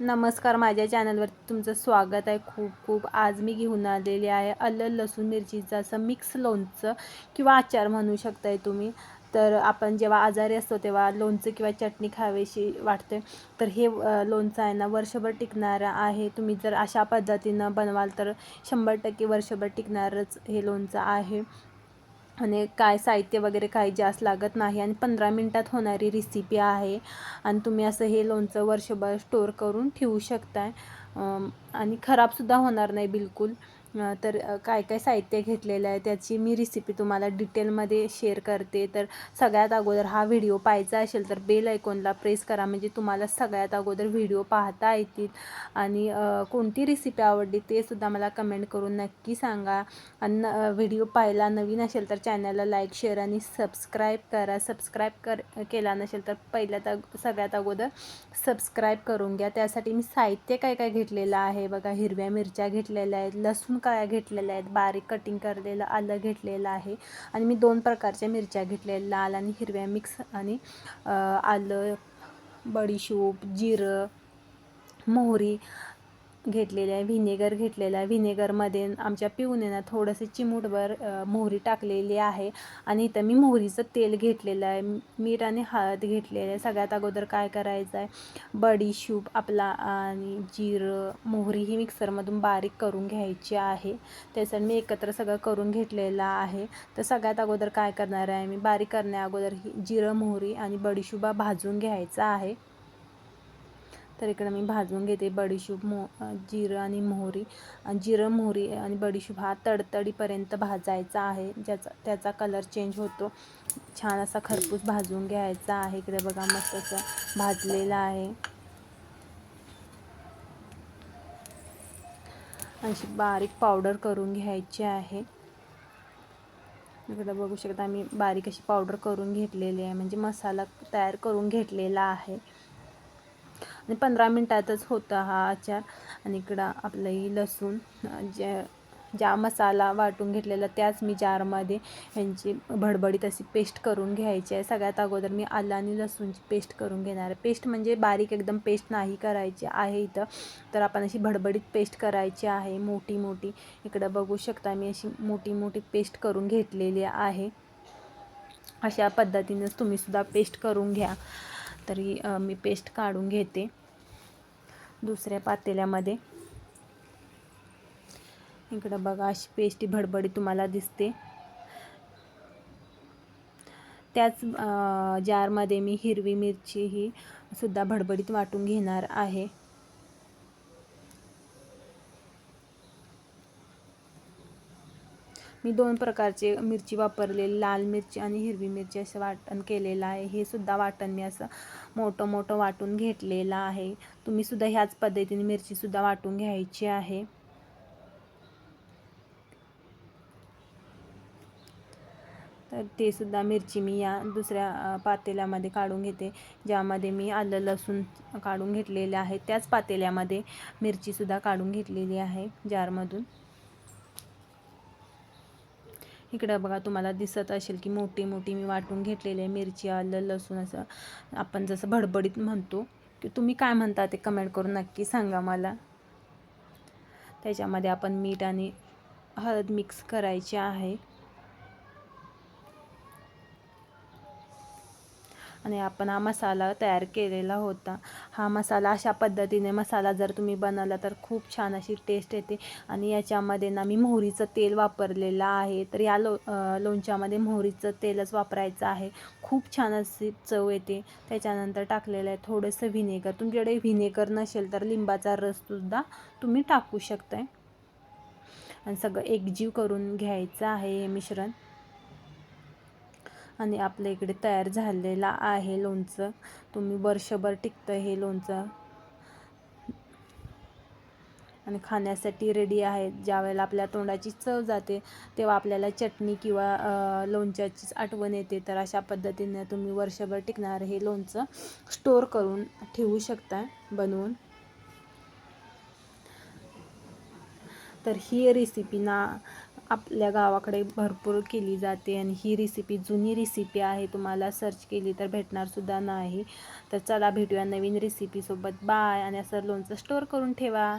नमस्कार माझ्या चॅनलवरती तुमचं स्वागत आहे. खूप खूप आज मी घेऊन आलेली आहे आलं लसूण मिरचीचं असं मिक्स लोणचं किंवा आचार म्हणू शकताय तुम्ही. तर आपण जेव्हा आजारी असतो तेव्हा लोणचं किंवा चटणी खावीशी वाटते. तर हे लोणचं आहे ना वर्षभर टिकणारं आहे. तुम्ही जर अशा पद्धतीनं बनवाल तर शंभर टक्के वर्षभर टिकणारच हे लोणचं आहे. आणि काय साहित्य वगैरे काही जास्त लागत नाही आणि पंधरा मिनटात होणारी रेसिपी आहे. आणि तुम्ही असं हे लोणचं वर्षभर स्टोअर करून ठेवू शकताय. आणि खराबसुद्धा होणार नाही बिलकुल. तर काय काय साहित्य घेतलेलं आहे त्याची मी रेसिपी तुम्हाला डिटेलमध्ये शेअर करते. तर सगळ्यात अगोदर हा व्हिडिओ पाहायचा असेल तर बेल ऐकॉनला प्रेस करा. म्हणजे तुम्हाला सगळ्यात अगोदर व्हिडिओ पाहता येतील. आणि कोणती रेसिपी आवडली ते सुद्धा मला कमेंट करून नक्की सांगा. आणि व्हिडिओ पाहायला नवीन असेल तर चॅनलला लाईक शेअर आणि सबस्क्राईब करा. सबस्क्राईब कर केला नसेल तर पहिल्यात अग सगळ्यात अगोदर सबस्क्राईब करून घ्या. त्यासाठी मी साहित्य काय काय घेतलेलं आहे? बघा हिरव्या मिरच्या घेतलेल्या आहेत लसूण कळ्या घेतलेल्या आहेत बारीक कटिंग करलेलं आलं घेतलेलं आहे आणि मी दोन प्रकारच्या मिरच्या घेतलेल्या लाल आणि हिरव्या मिक्स आणि आलं बडीशोप जिरं मोहरी घेतलेली आहे व्हिनेगर घेतलेलं आहे. व्हिनेगरमध्ये आमच्या पिऊने ना थोडंसं चिमूटभर मोहरी टाकलेली आहे. आणि इथं मी मोहरीचं तेल घेतलेलं आहे. मीठ आणि हळद घेतलेलं आहे. सगळ्यात अगोदर काय करायचं आहे? बडीशूप आपला आणि जिरं मोहरी ही मिक्सरमधून बारीक करून घ्यायची आहे. त्यासाठी मी एकत्र सगळं करून घेतलेलं आहे. तर सगळ्यात अगोदर काय करणार आहे? मी बारीक करण्या अगोदर ही जिरं मोहरी आणि बडीशुबा भाजून घ्यायचा आहे. तर इकडं मी भाजून घेते बडीशूप मो जिरं आणि मोहरी. जिरं मोहरी आणि बडीशूप हा तडतडीपर्यंत भाजायचा आहे. ज्याचा त्याचा कलर चेंज होतो. छान असा खरपूस भाजून घ्यायचा आहे. इकडे बघा मस्त असं भाजलेला आहे. अशी बारीक पावडर करून घ्यायची आहे. इकडं बघू शकता मी बारीक अशी पावडर करून घेतलेली आहे. म्हणजे मसाला तयार करून घेतलेला आहे. आणि पंधरा मिनटातच होता हा आचार. आणि इकडं आपलंही लसूण जे ज्या ज्या मसाला वाटून घेतलेला त्याच मी जारमध्ये ह्यांची भडबडीत अशी पेस्ट करून घ्यायची आहे. सगळ्यात अगोदर मी आलं आणि लसूणची पेस्ट करून घेणार आहे. पेस्ट म्हणजे बारीक एकदम पेस्ट नाही करायची आहे इथं. तर आपण अशी भडबडीत पेस्ट करायची आहे मोठी मोठी. इकडं बघू शकता मी अशी मोठी मोठी पेस्ट करून घेतलेली आहे. अशा पद्धतीनेच तुम्हीसुद्धा पेस्ट करून घ्या. तरी मी पेस्ट काढून घेते. दुसऱ्या पातेल्यामध्ये. इकडं बघा अशी पेस्टी भडबडी तुम्हाला दिसते. त्याच जारमध्ये मी हिरवी मिरची ही सुद्धा भडबडीत वाटून घेणार आहे. मी दोन प्रकारचे मिरची वापरलेली लाल मिरची आणि हिरवी मिरची असं वाटण केलेलं आहे. हे सुद्धा वाटण मी असं मोठं मोठं वाटून घेतलेलं आहे. तुम्ही सुद्धा ह्याच पद्धतीने मिरचीसुद्धा वाटून घ्यायची आहे. तर ते सुद्धा मिरची मी या दुसऱ्या पातेल्यामध्ये काढून घेते. ज्यामध्ये मी आलं लसूण काढून घेतलेले आहे. त्याच पातेल्यामध्ये मिरचीसुद्धा काढून घेतलेली आहे जारमधून इकडं बघा तुम्हाला दिसत असेल की मोठी मोठी मी वाटून घेतलेली आहे. मिरची आलं लसूण असं आपण जसं भडबडीत म्हणतो. की तुम्ही काय म्हणता ते कमेंट करून नक्की सांगा मला. त्याच्यामध्ये आपण मीठ आणि हळद मिक्स करायची आहे. आणि आपण हा मसाला तयार केलेला होता. हा मसाला अशा पद्धतीने मसाला जर तुम्ही बनवला तर खूप छान अशी टेस्ट येते. आणि याच्यामध्ये ना मी मोहरीचं तेल वापरलेलं आहे. तर या लो लोणच्यामध्ये मोहरीचं तेलच वापरायचं आहे. खूप छान अशी चव येते. त्याच्यानंतर टाकलेलं आहे थोडंसं व्हिनेगर तुमच्याकडे व्हिनेगर नसेल तर लिंबाचा रससुद्धा तुम्ही टाकू शकताय. आणि सगळं एकजीव करून घ्यायचं आहे हे मिश्रण. आणि आपल्या इकडे तयार झालेला आहे लोणचं. तुम्ही वर्षभर टिकतं हे लोणचं. आणि खाण्यासाठी रेडी आहे ज्यावेळेला आपल्या तोंडाची चव जाते तेव्हा आपल्याला चटणी किंवा लोणच्याचीच आठवण येते. तर अशा पद्धतीने तुम्ही वर्षभर टिकणार हे लोणचं स्टोअर करून ठेवू शकता बनवून. तर ही रेसिपी ना आपल्या गावाकडे भरपूर केली जाते आणि ही रेसिपी जुनी रेसिपी आहे. तुम्हाला सर्च केली तर भेटणारसुद्धा नाही. तर चला भेटूया नवीन रेसिपीसोबत बाय आणि असं लोणचं स्टोअर करून ठेवा.